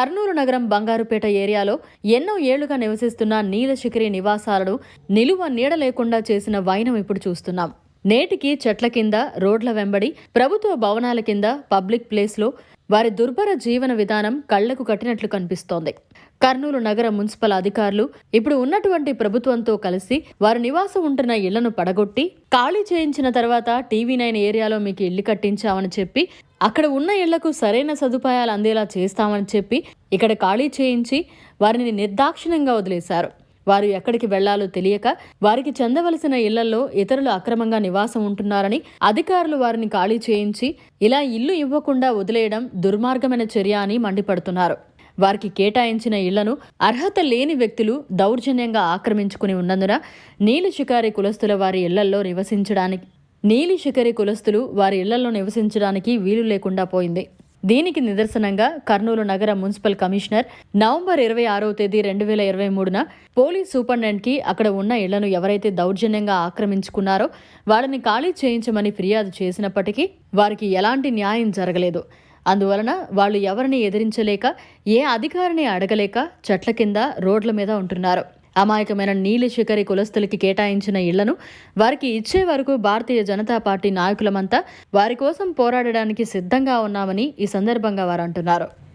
కర్నూలు నగరం బంగారుపేట ఏరియాలో ఎన్నో ఏళ్ళుగా నివసిస్తున్న నీలశిఖరి నివాసాలను నిలువ నీడ లేకుండా చేసిన వైనం ఇప్పుడు చూస్తున్నాం. నేటికి చెట్ల కింద రోడ్ల వెంబడి ప్రభుత్వ భవనాల కింద పబ్లిక్ ప్లేస్లో వారి దుర్భర జీవన విధానం కళ్ళకు కట్టినట్లు కనిపిస్తోంది. కర్నూలు నగర మున్సిపల్ అధికారులు ఇప్పుడు ఉన్నటువంటి ప్రభుత్వంతో కలిసి వారు నివాసం ఉంటున్న ఇళ్ళను పడగొట్టి ఖాళీ చేయించిన తర్వాత టీవీ నైన్ ఏరియాలో మీకు ఇల్లు కట్టించామని చెప్పి అక్కడ ఉన్న ఇళ్ళకు సరైన సదుపాయాలు అందేలా చేస్తామని చెప్పి ఇక్కడ ఖాళీ చేయించి వారిని నిర్దాక్షిణ్యంగా వదిలేశారు. వారు ఎక్కడికి వెళ్ళాలో తెలియక వారికి చెందవలసిన ఇళ్ళలో ఇతరులు అక్రమంగా నివాసం ఉంటున్నారని అధికారులు వారిని ఖాళీ చేయించి ఇలా ఇల్లు ఇవ్వకుండా వదిలేయడం దుర్మార్గమైన చర్య అని మండిపడుతున్నారు. వారికి కేటాయించిన ఇళ్ళను అర్హత లేని వ్యక్తులు దౌర్జన్యంగా ఆక్రమించుకుని ఉన్నందున నీలి షికారి కులస్తుల వారి ఇళ్ళలో నివసించడానికి నీలి షికారి కులస్తులు వారి ఇళ్ళలో నివసించడానికి వీలు లేకుండా పోయింది. దీనికి నిదర్శనంగా కర్నూలు నగర మున్సిపల్ కమిషనర్ నవంబర్ ఇరవై ఆరో తేదీ రెండు వేల ఇరవై మూడున పోలీస్ సూపరింటెండెంట్కి అక్కడ ఉన్న ఇళ్ళను ఎవరైతే దౌర్జన్యంగా ఆక్రమించుకున్నారో వాళ్ళని ఖాళీ చేయించమని ఫిర్యాదు చేసినప్పటికీ వారికి ఎలాంటి న్యాయం జరగలేదు. అందువలన వాళ్ళు ఎవరిని ఎదిరించలేక ఏ అధికారిని అడగలేక చెట్ల కింద రోడ్ల మీద ఉంటున్నారు. అమాయకమైన నీలి శిఖరి కులస్తులకి కేటాయించిన ఇళ్ళను వారికి ఇచ్చే వరకు భారతీయ జనతా పార్టీ నాయకులమంతా వారి కోసం పోరాడడానికి సిద్ధంగా ఉన్నామని ఈ సందర్భంగా వారు అంటున్నారు.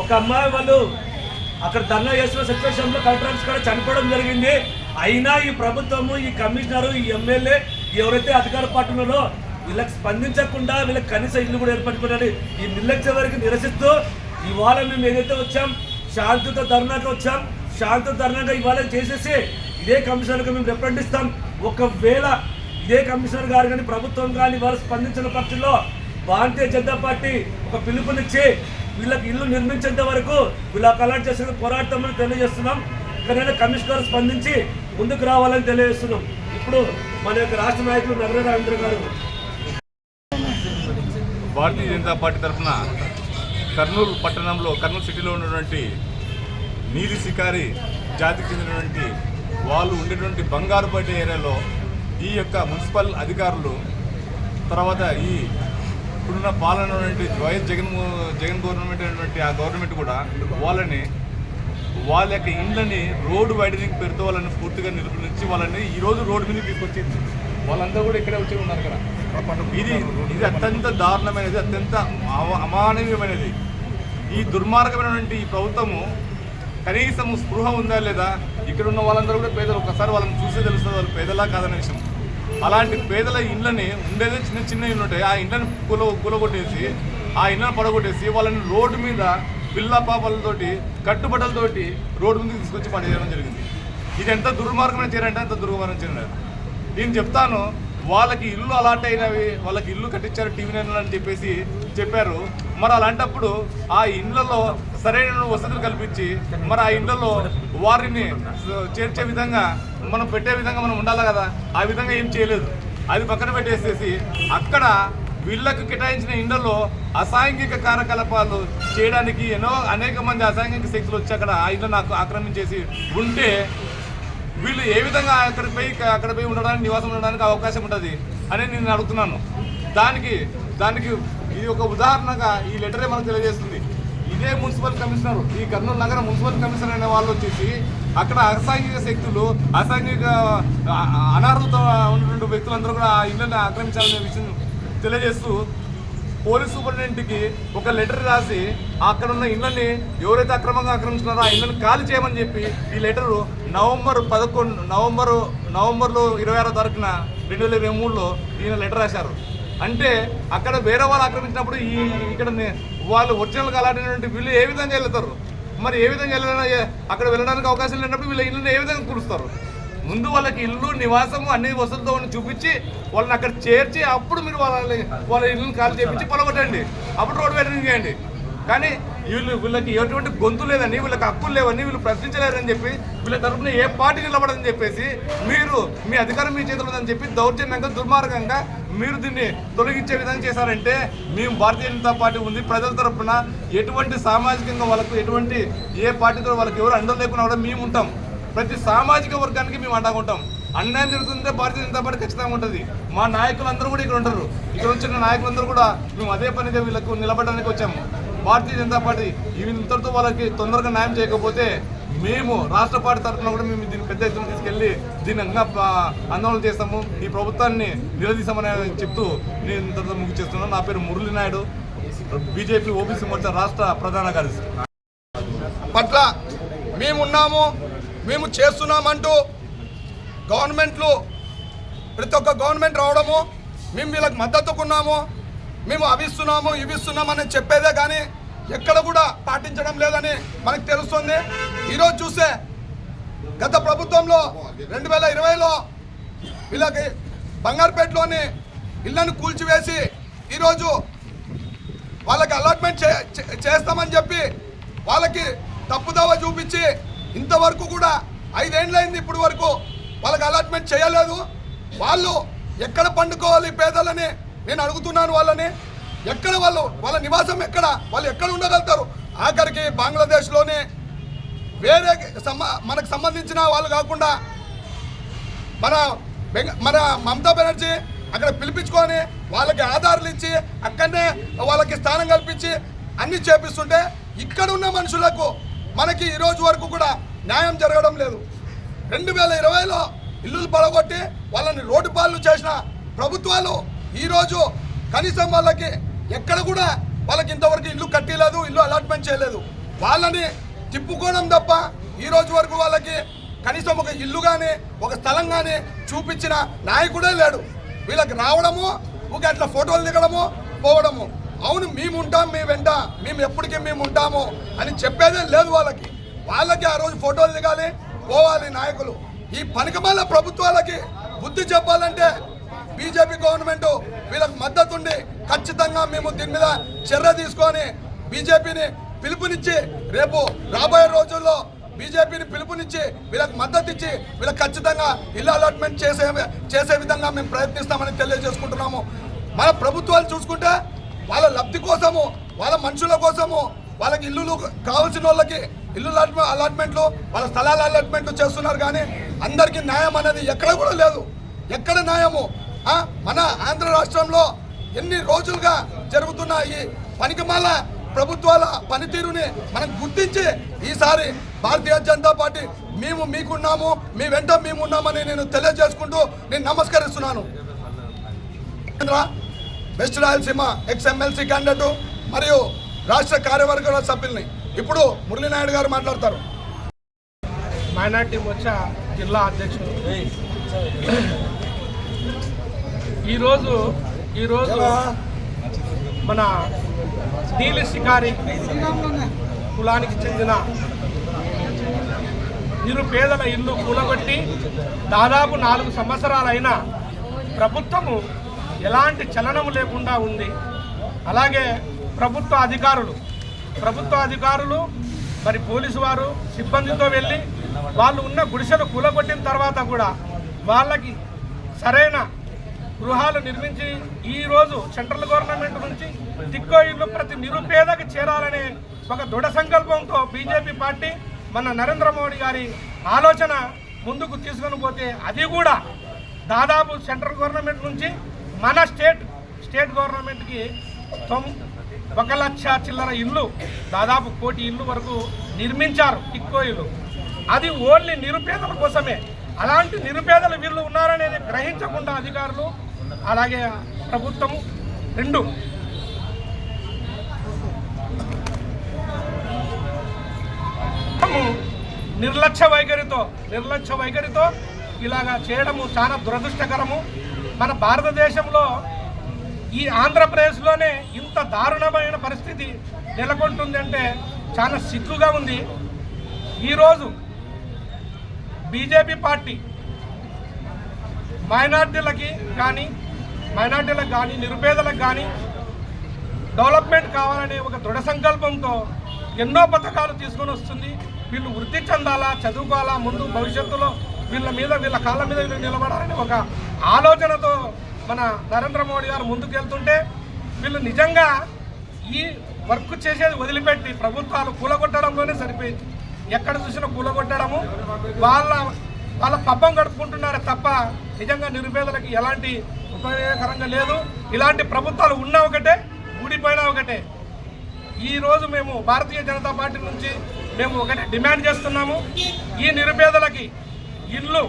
ఒక అమ్మాయి వాళ్ళు అక్కడ ధర్నా చేస్తున్న సిచ్యువేషన్లో కలెక్టర్ ఆఫీస్ కూడా చనిపోవడం జరిగింది. అయినా ఈ ప్రభుత్వము ఈ కమిషనర్ ఈ ఎమ్మెల్యే ఎవరైతే అధికార పార్టీ వీళ్ళకి స్పందించకుండా వీళ్ళకి కనీస ఇల్లు కూడా ఏర్పరచుకున్నది ఈ నిర్లక్ష్య వరకు నిరసిస్తూ ఇవాళ మేము ఏదైతే వచ్చాం శాంతితో ధర్నాకి వచ్చాం శాంతితో ధర్నాగా ఇవాళ చేసేసి ఇదే కమిషనర్కి మేము రిప్రజెంట్ ఇస్తాం. ఒకవేళ ఇదే కమిషనర్ గారు కానీ ప్రభుత్వం కానీ వాళ్ళు స్పందించిన పక్షంలో భారతీయ జనతా పార్టీ ఒక పిలుపునిచ్చి వీళ్ళకి ఇల్లు నిర్మించేంత వరకు వీళ్ళు కలెక్ట్ చేసిన పోరాటమని తెలియజేస్తున్నాం. ఇక్కడైనా కమిషనర్ స్పందించి ముందుకు రావాలని తెలియజేస్తున్నాం. ఇప్పుడు మన యొక్క రాష్ట్ర నాయకులు నగర రవీంద్ర గారు. భారతీయ జనతా పార్టీ తరఫున కర్నూలు పట్టణంలో కర్నూలు సిటీలో ఉన్నటువంటి నీలి శికారి జాతికి చెందినటువంటి వాళ్ళు ఉండేటువంటి బంగారుపేట ఏరియాలో ఈ యొక్క మున్సిపల్ అధికారులు తర్వాత ఈ ఇప్పుడున్న పాలన వైఎస్ జగన్ జగన్ గవర్నమెంట్ అనేటువంటి ఆ గవర్నమెంట్ కూడా వాళ్ళని వాళ్ళ యొక్క ఇండ్లని రోడ్డు వైడనింగ్ పెడుతూ వాళ్ళని పూర్తిగా నిరూపించి వాళ్ళని ఈ రోజు రోడ్డు మీద తీసుకొచ్చింది వాళ్ళంతా కూడా ఇక్కడే వచ్చి ఉన్నారు కదా. ఇది ఇది అత్యంత దారుణమైనది అత్యంత అమానవీయమైనది. ఈ దుర్మార్గమైనటువంటి ఈ ప్రభుత్వము కనీసం స్పృహ ఉందా లేదా ఇక్కడ ఉన్న వాళ్ళందరూ కూడా పేదలు. ఒకసారి వాళ్ళని చూసే తెలుస్తుంది వాళ్ళు పేదలా కాదనే విషయం. అలాంటి పేదల ఇండ్లని ఉండేదే చిన్న చిన్న ఇల్లు ఉంటాయి. ఆ ఇళ్ళని కూల కూలగొట్టేసి ఆ ఇళ్ళని పడగొట్టేసి వాళ్ళని రోడ్డు మీద పిల్ల పాపలతోటి కట్టుబట్టలతోటి రోడ్డు ముందుకు తీసుకొచ్చి పడేయడం జరిగింది. ఇది ఎంత దుర్మార్గమైన చేరంటే అంత దుర్మార్గం చేరండి నేను చెప్తాను వాళ్ళకి ఇల్లు అలాట్ అయినవి వాళ్ళకి ఇల్లు కట్టించారు టీవీ నైన్ అని చెప్పేసి చెప్పారు. మరి అలాంటప్పుడు ఆ ఇండ్లలో సరైన వసతులు కల్పించి మరి ఆ ఇండ్లలో వారిని చేర్చే విధంగా మనం పెట్టే విధంగా మనం ఉండాలి కదా ఆ విధంగా ఏం చేయలేదు. అది పక్కన పెట్టేసేసి అక్కడ వీళ్ళకు కేటాయించిన ఇండ్లలో అసాంఘిక కార్యకలాపాలు చేయడానికి ఎన్నో అనేక మంది అసాంఘిక శక్తులు వచ్చి అక్కడ ఆ ఇళ్ళను ఆక్రమించేసి ఉంటే వీళ్ళు ఏ విధంగా అక్కడ పోయి అక్కడ పోయి ఉండడానికి నివాసం ఉండడానికి అవకాశం ఉంటుంది అని నేను అడుగుతున్నాను. దానికి దానికి ఇది ఒక ఉదాహరణగా ఈ లెటరే మనకు తెలియజేస్తుంది. ఇదే మున్సిపల్ కమిషనర్ ఈ కర్నూలు నగర మున్సిపల్ కమిషనర్ అనే వాళ్ళు వచ్చేసి అక్కడ అసాంఘిక శక్తులు అసాంఘిక ఆ, అనార్హత ఉన్నటువంటి వ్యక్తులందరూ కూడా ఆ ఇళ్ళని ఆక్రమించాలనే విషయం తెలియజేస్తూ పోలీస్ సూపరింటెండెంట్కి ఒక లెటర్ రాసి అక్కడ ఉన్న ఇళ్ళని ఎవరైతే అక్రమంగా ఆక్రమించుకున్నారో ఆ ఇళ్ళని ఖాళీ చేయమని చెప్పి ఈ లెటరు నవంబర్ పదకొండు నవంబరు నవంబర్లో ఇరవై ఆరో తారీఖున రెండు వేల ఇరవై మూడులో ఈయన లెటర్ రాశారు. అంటే అక్కడ వేరే వాళ్ళు ఆక్రమించినప్పుడు ఈ ఇక్కడ వాళ్ళు ఒరిజినల్గా అలాంటిటువంటి వీళ్ళు ఏ విధంగా వెళ్తారు? మరి ఏ విధంగా వెళ్ళిన అక్కడ వెళ్ళడానికి అవకాశం లేనప్పుడు వీళ్ళ ఇల్లుని ఏ విధంగా కూలుస్తారు? ముందు వాళ్ళకి ఇల్లు నివాసము అన్ని వసతులతో చూపించి వాళ్ళని అక్కడ చేర్చి అప్పుడు మీరు వాళ్ళని వాళ్ళ ఇల్లుని ఖాళీ చేపించి పొలగొట్టండి. అప్పుడు రోడ్డు పెట్టండి చేయండి కానీ వీళ్ళు వీళ్ళకి ఎటువంటి గొంతు లేదని వీళ్ళకి హక్కులు లేవని వీళ్ళు ప్రశ్నించలేరని చెప్పి వీళ్ళ తరపున ఏ పార్టీ నిలబడదని చెప్పేసి మీరు మీ అధికారం మీ చేతిలో ఉందని చెప్పి దౌర్జన్యంగా దుర్మార్గంగా మీరు దీన్ని తొలగించే విధంగా చేశారంటే మేము భారతీయ జనతా పార్టీ ఉంది. ప్రజల తరఫున ఎటువంటి సామాజికంగా వాళ్ళకు ఎటువంటి ఏ పార్టీతో వాళ్ళకి ఎవరు అండలు లేకుండా కూడా మేము ఉంటాం. ప్రతి సామాజిక వర్గానికి మేము అండగుంటాం అన్యాయం జరుగుతుంటే భారతీయ జనతా పార్టీ ఖచ్చితంగా ఉంటుంది. మా నాయకులందరూ కూడా ఇక్కడ ఉంటారు. ఇక్కడ వచ్చిన నాయకులందరూ కూడా మేము అదే పనిగా వీళ్ళకు నిలబడడానికి వచ్చాము. భారతీయ జనతా పార్టీ ఇంతటితో వాళ్ళకి తొందరగా న్యాయం చేయకపోతే మేము రాష్ట్ర పార్టీ తరఫున కూడా మేము దీన్ని పెద్ద ఎత్తున తీసుకెళ్ళి దీన్ని ఇంకా ఆందోళన చేస్తాము. ఈ ప్రభుత్వాన్ని నిలదీసామని చెప్తూ నేను ఇంతటితో ముగిచేస్తున్నాను నా పేరు మురళీ నాయుడు. బీజేపీ ఓబీసీ మోర్చా రాష్ట్ర ప్రధాన కార్యదర్శి. పట్ల మేమున్నాము మేము చేస్తున్నామంటూ గవర్నమెంట్లు ప్రతి ఒక్క గవర్నమెంట్ రావడము మేము వీళ్ళకి మద్దతుకున్నాము. మేము అవిస్తున్నాము ఇస్తున్నాము అని చెప్పేదే కానీ ఎక్కడ కూడా పాటించడం లేదని మనకు తెలుస్తుంది. ఈరోజు చూసే గత ప్రభుత్వంలో రెండు వేల ఇరవైలో వీళ్ళకి బంగారుపేటలోని ఇళ్ళను కూల్చివేసి ఈరోజు వాళ్ళకి అలాట్మెంట్ చే- చే- చేస్తామని చెప్పి వాళ్ళకి తప్పుదావ చూపించి ఇంతవరకు కూడా ఐదేండ్లైంది ఇప్పుడు వరకు వాళ్ళకి అలాట్మెంట్ చేయలేదు. వాళ్ళు ఎక్కడ పండుకోవాలి పేదలని నేను అడుగుతున్నాను వాళ్ళని ఎక్కడ వాళ్ళు వాళ్ళ నివాసం ఎక్కడ వాళ్ళు ఎక్కడ ఉండగలుగుతారు? ఆఖరికి బంగ్లాదేశ్లోనే వేరే మనకు సంబంధించిన వాళ్ళు కాకుండా మన బెంగ మన మమతా బెనర్జీ అక్కడ పిలిపించుకొని వాళ్ళకి ఆధారాలు ఇచ్చి అక్కడనే వాళ్ళకి స్థానం కల్పించి అన్ని చేపిస్తుంటే ఇక్కడ ఉన్న మనుషులకు మనకి ఈరోజు వరకు కూడా న్యాయం జరగడం లేదు. రెండు వేల ఇరవైలో ఇల్లులు పడగొట్టి వాళ్ళని రోడ్డు పాలు చేసిన ప్రభుత్వాలు ఈరోజు కనీసం వాళ్ళకి ఎక్కడ కూడా వాళ్ళకి ఇంతవరకు ఇల్లు కట్టలేదు ఇల్లు అలాట్మెంట్ చేయలేదు. వాళ్ళని తిప్పుకోవడం తప్ప ఈ రోజు వరకు వాళ్ళకి కనీసం ఒక ఇల్లు కానీ ఒక స్థలం కానీ చూపించిన నాయకుడే లేడు. వీళ్ళకి రావడము ఒక అట్లా ఫోటోలు దిగడము పోవడము. అవును మేము ఉంటాం మేము వెంట మేము ఎప్పటికీ మేము ఉంటాము అని చెప్పేదే లేదు వాళ్ళకి. వాళ్ళకి ఆ రోజు ఫోటోలు దిగాలి పోవాలి నాయకులు. ఈ పనికిమాల ప్రభుత్వాలకి బుద్ధి చెప్పాలంటే బీజేపీ గవర్నమెంట్ వీళ్ళకి మద్దతు ఉండి ఖచ్చితంగా మేము దీని మీద చర్య తీసుకొని బీజేపీని పిలుపునిచ్చి రేపు రాబోయే రోజుల్లో బీజేపీని పిలుపునిచ్చి వీళ్ళకి మద్దతు ఇచ్చి వీళ్ళకి ఖచ్చితంగా ఇల్లు అలాట్మెంట్ చేసే చేసే విధంగా మేము ప్రయత్నిస్తామని తెలియజేసుకుంటున్నాము. మన ప్రభుత్వాలు చూసుకుంటే వాళ్ళ లబ్ధి కోసము వాళ్ళ మనుషుల కోసము వాళ్ళకి ఇల్లులు కావాల్సిన వాళ్ళకి ఇల్లు అలాట్మెంట్లు వాళ్ళ స్థలాల అలాట్మెంట్లు చేస్తున్నారు కానీ అందరికీ న్యాయం అనేది ఎక్కడ కూడా లేదు. ఎక్కడ న్యాయము? మన ఆంధ్ర రాష్ట్రంలో ఎన్ని రోజులుగా జరుగుతున్న ఈ పనికిమాల ప్రభుత్వాల పనితీరుని మనం గుర్తించి ఈసారి భారతీయ జనతా పార్టీ మేము మీకున్నాము మీ వెంట మేము ఉన్నామని నేను తెలియజేసుకుంటూ నేను నమస్కరిస్తున్నాను. West Rayalaseema ex MLC candidate మరియు రాష్ట్ర కార్యవర్గ సభ్యుల్ని. ఇప్పుడు మురళీనాయుడు గారు మాట్లాడతారు. మైనార్టీ మోర్చా జిల్లా అధ్యక్షుడు. ఈరోజు ఈరోజు మన నీలి శికారి కులానికి చెందిన నిరుపేదల ఇల్లు కూలగొట్టి దాదాపు నాలుగు సంవత్సరాలైన ప్రభుత్వము ఎలాంటి చలనము లేకుండా ఉంది. అలాగే ప్రభుత్వ అధికారులు ప్రభుత్వ అధికారులు మరి పోలీసు వారు సిబ్బందితో వెళ్ళి వాళ్ళు ఉన్న గుడిసెలు కూలగొట్టిన తర్వాత కూడా వాళ్ళకి సరైన గృహాలు నిర్మించి ఈరోజు సెంట్రల్ గవర్నమెంట్ నుంచి దిక్కో ఇల్లు ప్రతి నిరుపేదకి చేరాలనే ఒక దృఢ సంకల్పంతో బీజేపీ పార్టీ మన నరేంద్ర మోడీ గారి ఆలోచన ముందుకు తీసుకొని పోతే అది కూడా దాదాపు సెంట్రల్ గవర్నమెంట్ నుంచి మన స్టేట్ స్టేట్ గవర్నమెంట్కి తొమ్ ఒక లక్ష చిల్లర ఇల్లు దాదాపు కోటి ఇల్లు వరకు నిర్మించారు టిక్కో ఇల్లు అది ఓన్లీ నిరుపేదల కోసమే. అలాంటి నిరుపేదలు వీళ్ళు ఉన్నారనేది గ్రహించకుండా అధికారులు అలాగే ప్రభుత్వం రెండు. నిర్లక్ష్య వైఖరితో నిర్లక్ష్య వైఖరితో ఇలాగా చేయడము చాలా దురదృష్టకరము. మన భారతదేశంలో ఈ ఆంధ్రప్రదేశ్లోనే ఇంత దారుణమైన పరిస్థితి నెలకొంటుందంటే చాలా సిగ్గుగా ఉంది. ఈరోజు బీజేపీ పార్టీ మైనార్టీలకి కానీ మైనార్టీలకు కానీ నిరుపేదలకు కానీ డెవలప్మెంట్ కావాలనే ఒక దృఢ సంకల్పంతో ఎన్నో పథకాలు తీసుకొని వస్తుంది. వీళ్ళు వృత్తి చెందాలా చదువుకోవాలా ముందు భవిష్యత్తులో వీళ్ళ మీద వీళ్ళ కాళ్ళ మీద వీళ్ళు నిలబడాలని ఒక ఆలోచనతో మన నరేంద్ర మోడీ గారు ముందుకు వెళ్తుంటే వీళ్ళు నిజంగా ఈ వర్క్ చేసేది వదిలిపెట్టి ప్రభుత్వాలు కూలగొట్టడంలోనే సరిపోయింది. ఎక్కడ చూసినా కూలగొట్టడము వాళ్ళ వాళ్ళ పబ్బం గడుపుకుంటున్నారే తప్ప నిజంగా నిరుపేదలకు ఎలాంటి ఉపయోగకరంగా లేదు. ఇలాంటి ప్రభుత్వాలు ఉన్నా ఒకటే ఊడిపోయినా ఒకటే. ఈరోజు మేము భారతీయ జనతా పార్టీ నుంచి మేము ఒకటే డిమాండ్ చేస్తున్నాము. ఈ నిరుపేదలకి ఇల్లు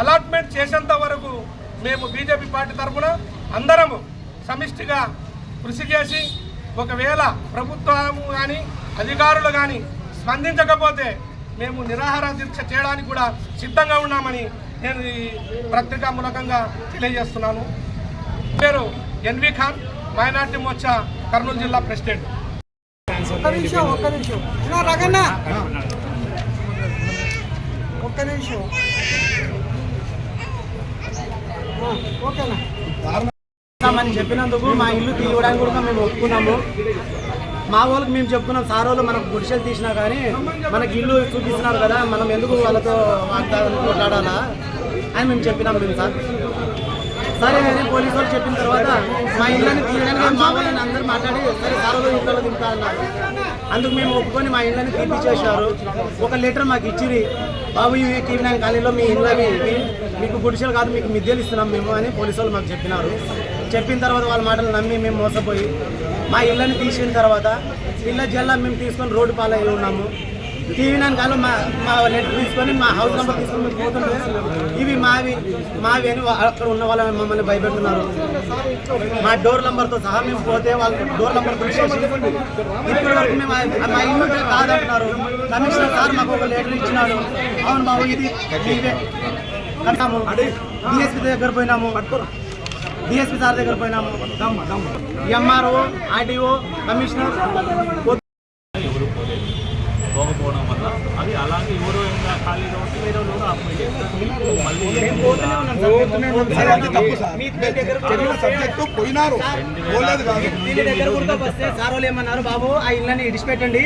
అలాట్మెంట్ చేసేంత వరకు మేము బీజేపీ పార్టీ తరఫున అందరము సమిష్టిగా కృషి చేసి ఒకవేళ ప్రభుత్వము కానీ అధికారులు కానీ స్పందించకపోతే మేము నిరాహార దీక్ష చేయడానికి కూడా సిద్ధంగా ఉన్నామని నేను ఈ పత్రికా మూలకంగా తెలియజేస్తున్నాను. పేరు ఎన్వి ఖాన్ మైనార్టీ మోర్చా కర్నూలు జిల్లా ప్రెసిడెంట్. ఒక్క నిమిషం ఒక్క నిమిషం. నా రగన్న. ఒక్క నిమిషం. ఆ, ఓకేనా? అని చెప్పినందుకు మా ఇల్లు తీయడానికి కూడా మేము ఒప్పుకున్నాము. మా వాళ్ళకి మేము చెప్తున్నాం సార్ వాళ్ళు మనకు గుడిసెలు తీసినా కానీ మనకి ఇల్లు చూపిస్తున్నారు కదా మనం ఎందుకు వాళ్ళతో వాగ్దానం కొట్లాడాలా? అని మేము చెప్పినాం మేము సార్. సరే అని పోలీసు వాళ్ళు చెప్పిన తర్వాత మా ఇళ్ళని తీయడానికి మా వాళ్ళని అందరూ మాట్లాడి సరే సార్ వాళ్ళు ఇంట్లో దింపుతా అన్నారు. అందుకు మేము ఒప్పుకొని మా ఇళ్ళని తీపిచ్చేసారు ఒక లెటర్ మాకు ఇచ్చిరి బాబు ఇవి టీవీ కాలనీలో మీ ఇళ్ళవి మీకు గుడిసెలు కాదు మీకు మిద్దెలు ఇస్తున్నాం మేము అని పోలీసు వాళ్ళు మాకు చెప్పినారు. చెప్పిన తర్వాత వాళ్ళ మాటలు నమ్మి మేము మోసపోయి మా ఇళ్ళని తీసిన తర్వాత ఇళ్ళ జల్లా మేము తీసుకొని రోడ్డు పాలయ్యి ఉన్నాము. టీవీ కాలం మా మా లెటర్ తీసుకొని మా హౌస్ నెంబర్ తీసుకొని మేము పోతుంటే ఇవి మావి మావి అని అక్కడ ఉన్న వాళ్ళ మమ్మల్ని భయపెడుతున్నారు. మా డోర్ నెంబర్తో సహా మేము పోతే వాళ్ళు డోర్ నెంబర్ తీసేసి ఇప్పటి వరకు మేము మా ఇల్లు కాదంటున్నారు. కమిషనర్ సార్ మాకు ఒక లెటర్ ఇచ్చినాడు. అవును బాబు ఇది ఇవే కట్టాము. డిఎస్పీ దగ్గర పోయినాము. డిఎస్పీ సార్ దగ్గర పోయినాము ఎంఆర్ఓ ఆర్డీఓ కమిషనర్ ఎవరు పోలేదు పోకపోవడం వల్ల అది అలాగే ఎవరో ఇంకా ఖాళీగా ఉంటే వేరే వాళ్ళు కూడా అప్లై చేస్తారు మళ్ళీ సబ్జెక్టు పోయినారు పోలేదు కాదు దీని దగ్గర కూడా వస్తే సార్ వాళ్ళు ఏమన్నారు బాబు ఆ ఇళ్ళని ఇడిచిపెట్టండి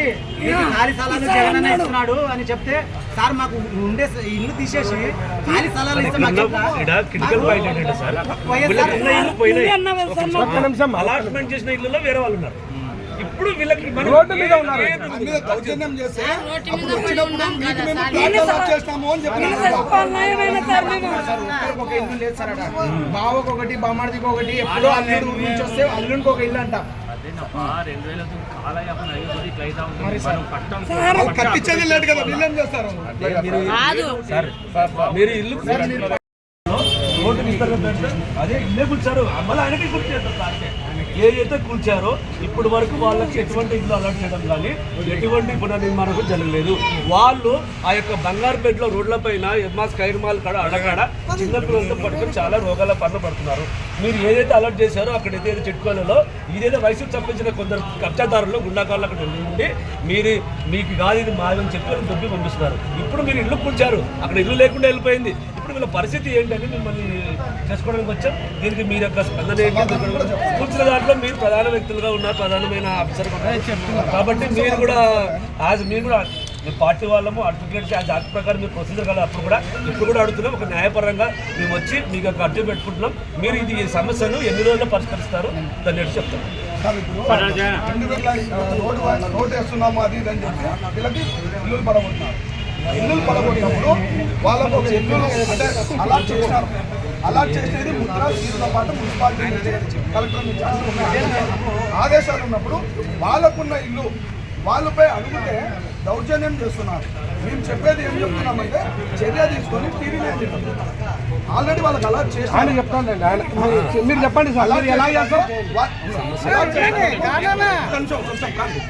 ఖాళీ స్థలాలు జగన్ అన్న ఇస్తున్నాడు అని చెప్తే సార్ మాకు ఉండే ఇల్లు తీసేసి ఖాళీ స్థలాలు ఇస్తే మాకు వైఎస్ఆర్ అలాట్మెంట్ చేసిన ఇల్లులో వేరే వాళ్ళు ఉన్నారు. ఇప్పుడు వీళ్ళకి మన రోడ్డు మీద ఉన్నారు. మన మీద దౌర్జన్యం చేస్తే అప్పుడు వచ్చినప్పుడు మీకు మేము ప్లాట్ఫామ్ చేస్తాము అని చెప్పినారు ఒక ఇల్లు లేదు సార్ అక్కడ. బావకు ఒకటి బామ్మడికి ఒకటి ఎప్పుడో అల్లుడు నుంచి వస్తే అల్లుడికి ఒక ఇల్లు అంట. కట్టించేది లేదు కదా వీళ్ళు చేస్తారు? మీరు ఇల్లు రోడ్డు అదే ఇల్లే కూర్చారు. మళ్ళీ ఆయనకి కూర్చారు సార్కే ఏదైతే కూల్చారో ఇప్పటి వరకు వాళ్ళకి ఎటువంటి ఇల్లు అలర్ట్ చేయడం కానీ ఎటువంటి పునర్నిర్మాణం జరగలేదు. వాళ్ళు ఆ యొక్క బంగారు బెడ్లో రోడ్ల పైన ఎమ్మాస్ కైర్మాల్ కాడ అడగాడ చిన్నపిల్లలతో పట్టుకొని చాలా రోగాల పనులు పడుతున్నారు. మీరు ఏదైతే అలర్ట్ చేశారో అక్కడ ఏదైతే చెట్టుకోలలో ఇదైతే వయసుకు సంబంధించిన కొందరు కబ్జాదారులు గుండాకారులు అక్కడ ఉండి మీరు మీకు కాదు ఇది మాదని చెప్పి దొబ్బి పంపిస్తున్నారు. ఇప్పుడు మీరు ఇల్లు కూల్చారు. అక్కడ ఇల్లు లేకుండా వెళ్ళిపోయింది. వీళ్ళ పరిస్థితి ఏంటని మిమ్మల్ని చేసుకోవడానికి వచ్చాం. దీనికి మీరు యొక్క స్పందన ఏంటి కూర్చున్న దాంట్లో మీరు ప్రధాన వ్యక్తులుగా ఉన్నారు ప్రధానమైన ఆఫీసర్ కాబట్టి మీరు కూడా యాజ్ మీరు కూడా పార్టీ వాళ్ళము అడ్వకేట్స్ ఆ జాతి ప్రకారం మీరు ప్రొసీజర్ కదా అప్పుడు కూడా ఇప్పుడు కూడా అడుగుతున్నాం. ఒక న్యాయపరంగా మేము వచ్చి మీకు ఒక అర్జీ పెట్టుకుంటున్నాం. మీరు ఇది ఈ సమస్యను ఎన్ని రోజుల్లో పరిష్కరిస్తారు? దాన్ని ఎటు చెప్తాం రెండు వేల రోడ్డు వేస్తున్నాము అది ఇది అని చెప్పి వీళ్ళకి పడగొట్టినారు. ఇల్లులు పడగొట్టినప్పుడు వాళ్ళకు ఒక ఇల్లులు అంటే అలాట్ చేసినారు. అలాట్ చేసేది ముద్ర సీటుతో పాటు మున్సిపాలిటీ నుంచి కలెక్టర్ నుంచి. ఆదేశాలు ఉన్నప్పుడు వాళ్ళకున్న ఇల్లు వాళ్ళపై అడిగితే దౌర్జన్యం చేస్తున్నారు. మేము చెప్పేది ఏం చెప్తున్నామంటే చర్య తీసుకొని టీవీ ఆల్రెడీ వాళ్ళకి ఆయన చేసి చెప్తానండి ఆయన మీరు చెప్పండి సార్. ఎలా చేస్తారు? కొంచెం కొంచెం కాదు.